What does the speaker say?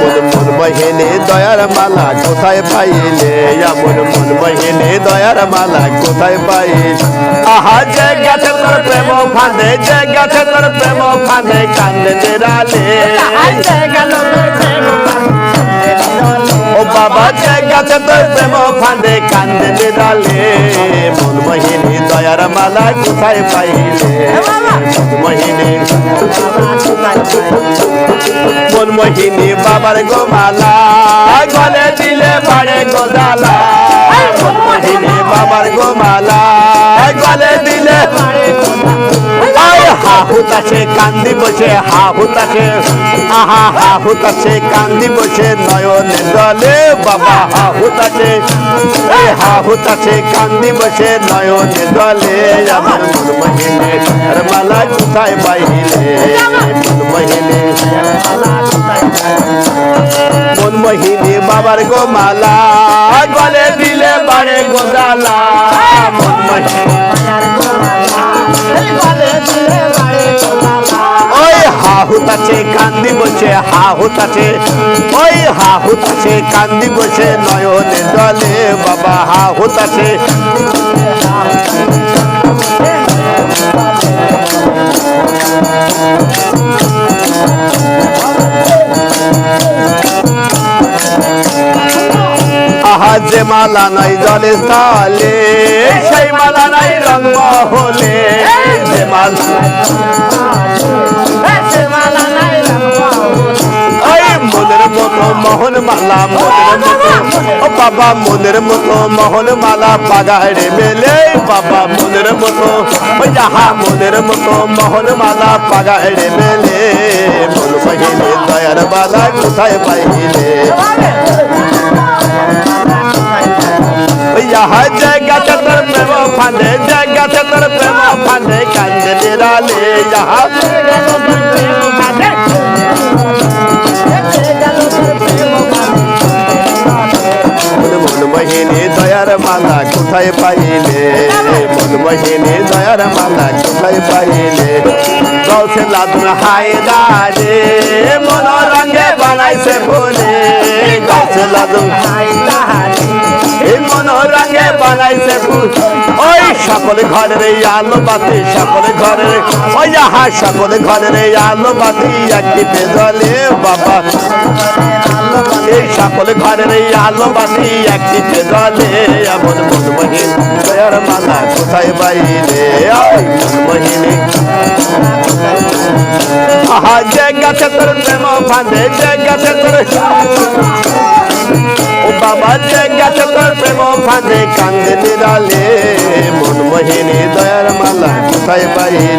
এমন মন মহিনী, দয়ার মালা কোথায় পাইলে? এমন মন মহিনী, দয়ার মালা কোথায় পাইলে? আহা, যে গেছে তোর প্রেম ফাঁদে, যে গেছে তোর প্রেম ফাঁদে, কান্দে বেড়ালে ও বাবা, যে গেছে তোর প্রেম ফাঁদে, কান্দে বেড়ালে মন মহিনী, দয়ার মালা কোথায় পাইলে? বাবার গোমালা, গলে দিলে পারে গোদালা মোহিনী বাবার গোমালা, গলে দিলে আয়, হা হুতাছে কান্দি বসে হাহুত আছে আহা, হা আছে কান্দি বসে নয়নে দলে বাবা হাহুত আছে হা হুতাছে কান্দি বসে নয়নে দলে আমার মন মোহিনী মালা কোথায় বাইলে মন মোহিনী মন মোহিনী বাবার গো মালা গলে দিলে বাড়ে গোদালা মন মোহিনী বসে হাহুত আছে। ওই হাহুত আছে, কান্দি বসে নয়নে দলে বাবা হাহুত আছে। যে মালা নাই জলে তালে সেই মালা নাই রঙ হলে। যে মালা মালা মনের মতো ও বাবা মনের মতো মোহন মালা পাগাড়ে মেলে বাবা মনের মতো ওই যাহা মনের মতো মোহন মালা পাগাড়ে মেলে মন পাইলে দয়ার বালা কোথায় পাইলে ইহা জায়গাতে তোর প্রেম ফাঁদে জায়গাতে তোর প্রেম ফাঁদে কান্দে বিড়ালে ইহা মন মালা কোথায় পাইলে? মন মহিনী দয়ার মালা কোথায় পাইলে? গৌসে লাদুন হায়দারে মন রঙে বানাইছে ফুলে। গৌসে লাদুন এই মন রঙে বানাইছে ওই সকল ঘরের আলো বাতি, সকল ঘরের ওই আহা সকল ঘরের আলো বাতি একটিতে জ্বলে, বাবা। এই সকল ঘরের আলো বাতি একটিতে জ্বলে, এমন মন মহিন দয়ার মালা কোথায় বাইরে? মন মহিনী আহা, যে গাছে তোর প্রেম ফাঁদে যে গাছে তোর বাবা, যে গেছে তোর প্রেম ফাঁদে কান্দে নিরালে। মন মোহিনী দয়ার মালা কোথায় পাইলে